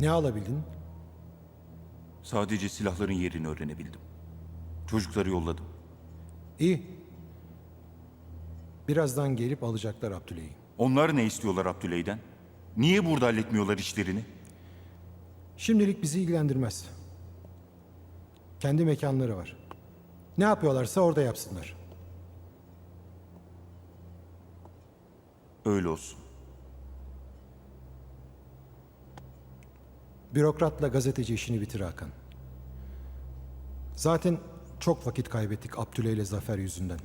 Ne alabildin? Sadece silahların yerini öğrenebildim. Çocukları yolladım. İyi. Birazdan gelip alacaklar Abdüley'i. Onlar ne istiyorlar Abdüley'den? Niye burada halletmiyorlar işlerini? Şimdilik bizi ilgilendirmez. Kendi mekanları var. Ne yapıyorlarsa orada yapsınlar. Öyle olsun. Bürokratla gazeteci işini bitir Hakan. Zaten çok vakit kaybettik Abdüley ile Zafer yüzünden.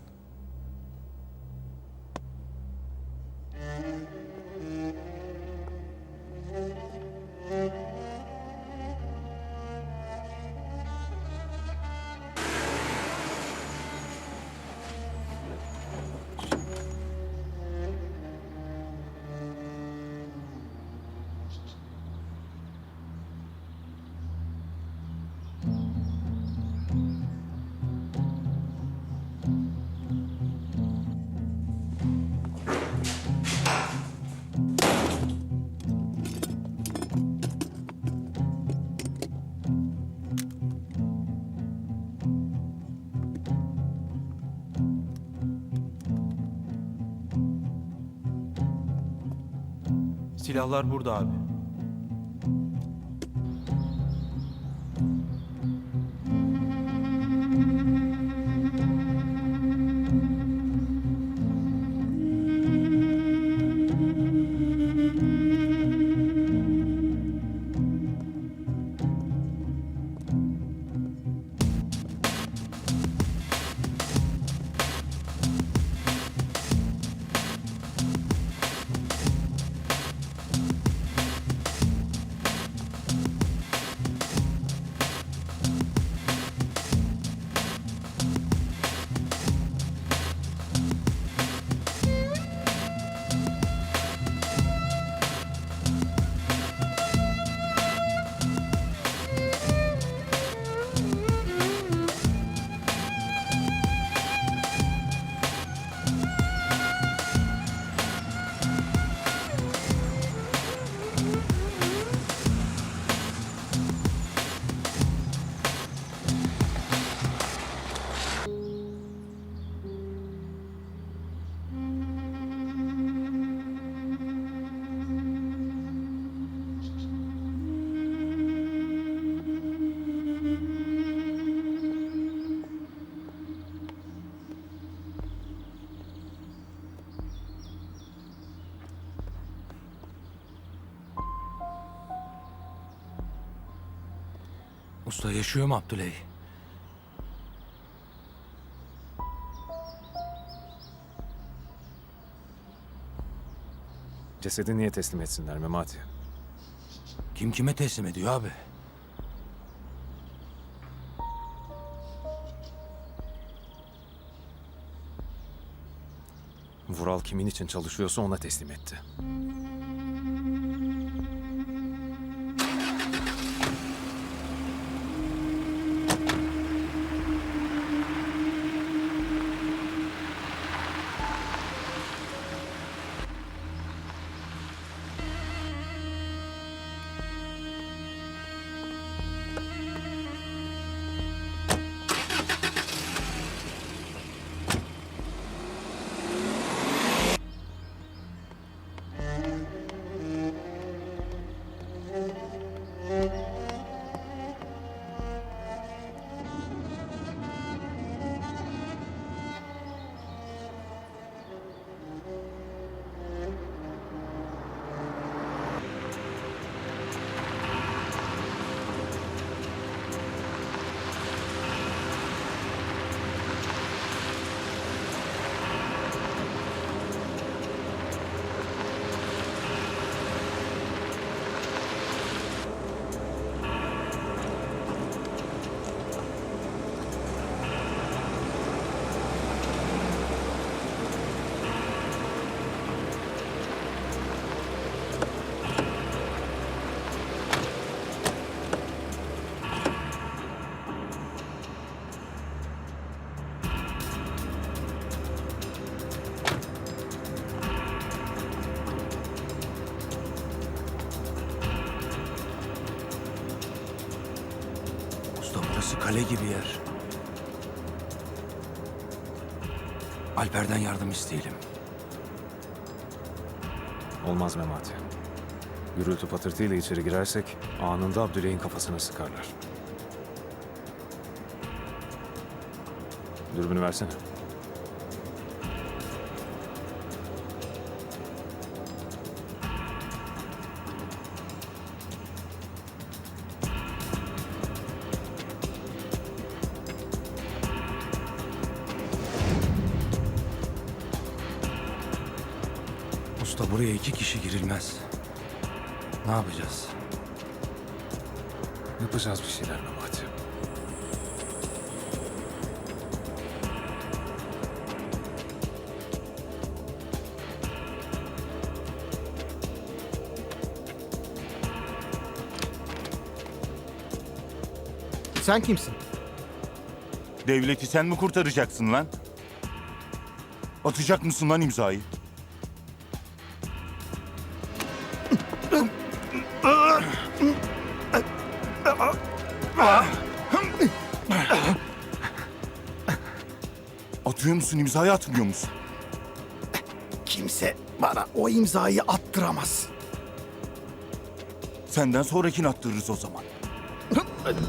Silahlar burada abi. Usta yaşıyor mu Abdüley? Cesedi niye teslim etsinler Memati? Kim kime teslim ediyor abi? Vural kimin için çalışıyorsa ona teslim etti. Burası kale gibi yer. Alper'den yardım isteyelim. Olmaz Memati. Gürültü patırtıyla içeri girersek anında Abdüley'in kafasına sıkarlar. Dürbünü versene. Usta buraya iki kişi girilmez. Ne yapacağız? Yapacağız bir şeyler Memati. Sen kimsin? Devleti sen mi kurtaracaksın lan? Atacak mısın lan imzayı? Atıyor musun imzayı atmıyor musun? Kimse bana o imzayı attıramaz. Senden sonrakini attırırız o zaman.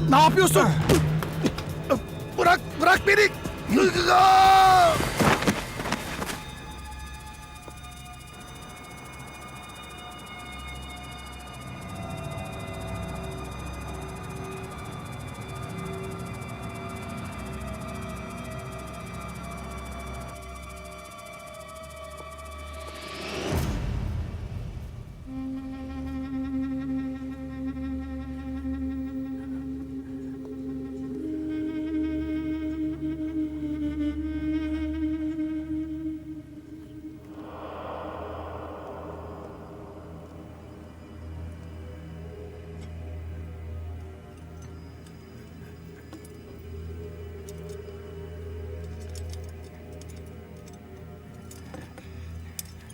Ne yapıyorsun? Bırak, bırak beni!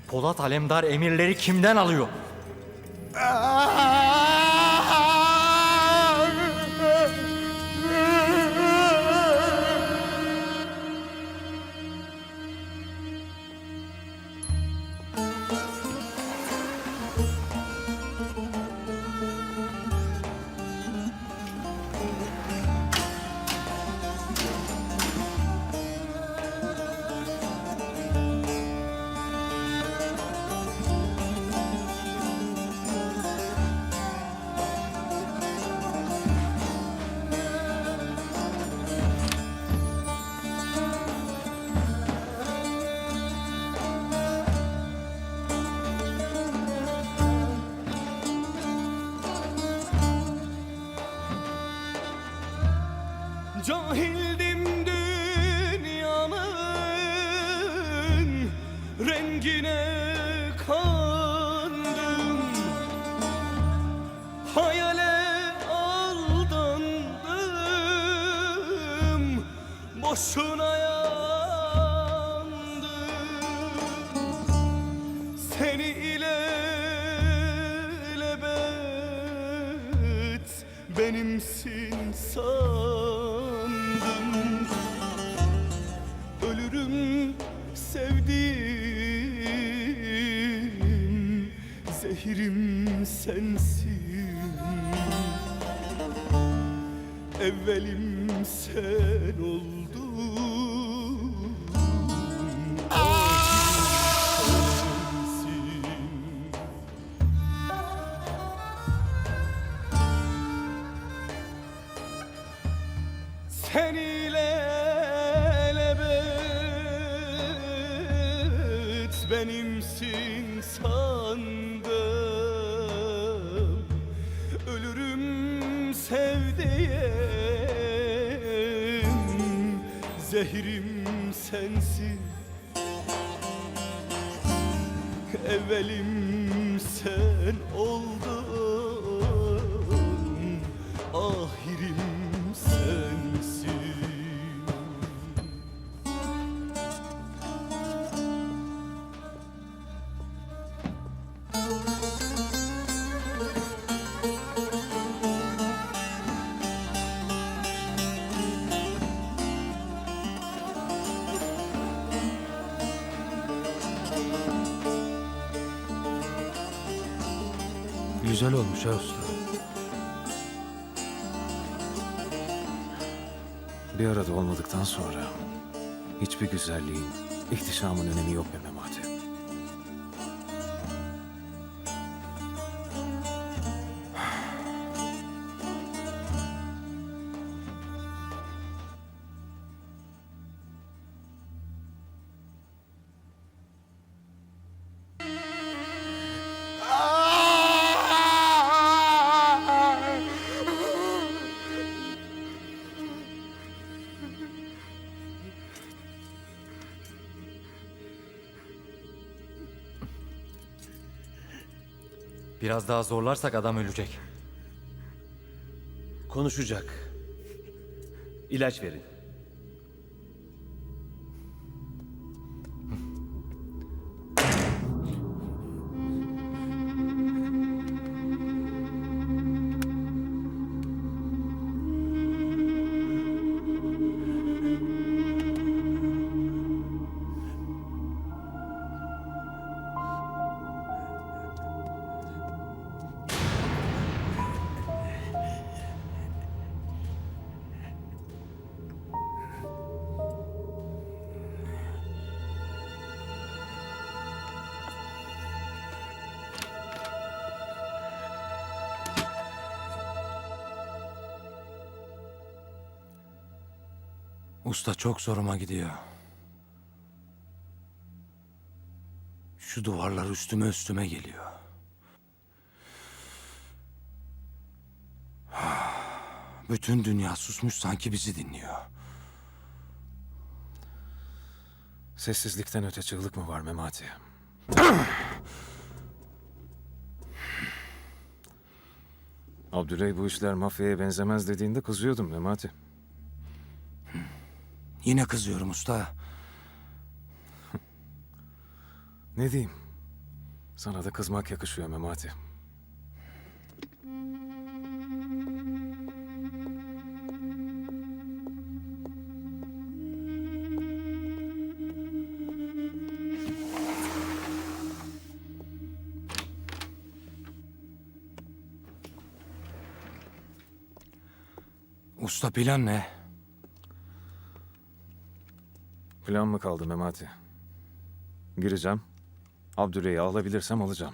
Polat Alemdar emirleri kimden alıyor? Cahildim dünyanın rengine kandım. Hayale aldandım boşuna yandım. Seni ilelebet benimsin sandım Zehirim sensin. Evvelim sen oldun. Sensin Sen ile elebet benimsin sandım Zehrim sensin. Evvelim sen oldun güzel olmuş ha usta. Bir arada olmadıktan sonra hiçbir güzelliğin, ihtişamın önemi yok be Biraz daha zorlarsak adam ölecek. Konuşacak. İlaç verin. Usta çok zoruma gidiyor. Şu duvarlar üstüme üstüme geliyor. Bütün dünya susmuş sanki bizi dinliyor. Sessizlikten öte çığlık mı var Memati? Abdüley bu işler mafyaya benzemez dediğinde kızıyordum Memati. Yine kızıyorum usta. Ne diyeyim? Sana da kızmak yakışıyor Memati. Usta plan ne? Plan mı kaldı Memati? Gireceğim. Abdüley'i alabilirsem alacağım.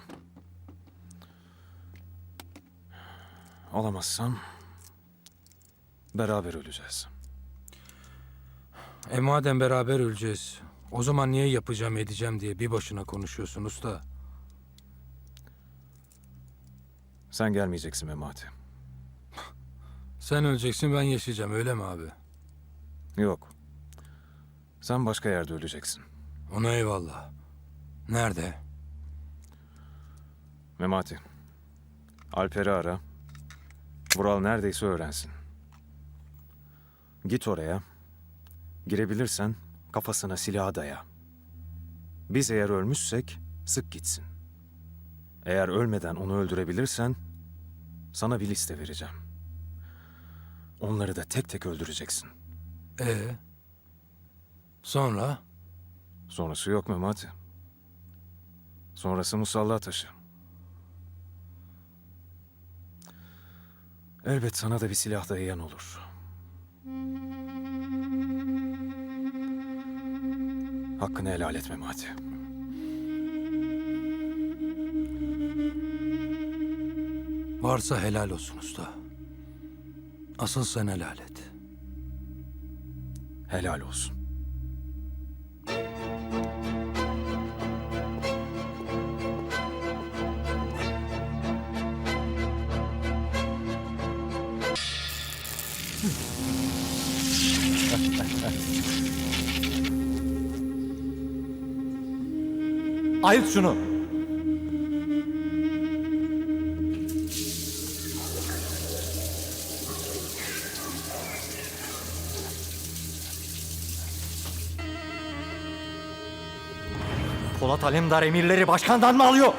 Alamazsam beraber öleceğiz. E madem beraber öleceğiz. O zaman niye yapacağım edeceğim diye bir başına konuşuyorsun usta. Sen gelmeyeceksin Memati. Sen öleceksin ben yaşayacağım öyle mi abi? Yok. Sen başka yerde öleceksin. Ona eyvallah. Nerede? Memati. Alper'i ara. Vural neredeyse öğrensin. Git oraya. Girebilirsen kafasına silahı daya. Biz eğer ölmüşsek sık gitsin. Eğer ölmeden onu öldürebilirsen sana bir liste vereceğim. Onları da tek tek öldüreceksin. E Sonra? Sonrası yok Memati. Sonrası musalla taşı. Elbet sana da bir silah dayayan olur. Hakkını helal et Memati. Varsa helal olsun usta. Asıl sen helal et. Helal olsun. Ayıt şunu. Polat Alemdar emirleri başkandan mı alıyor?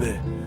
Abi.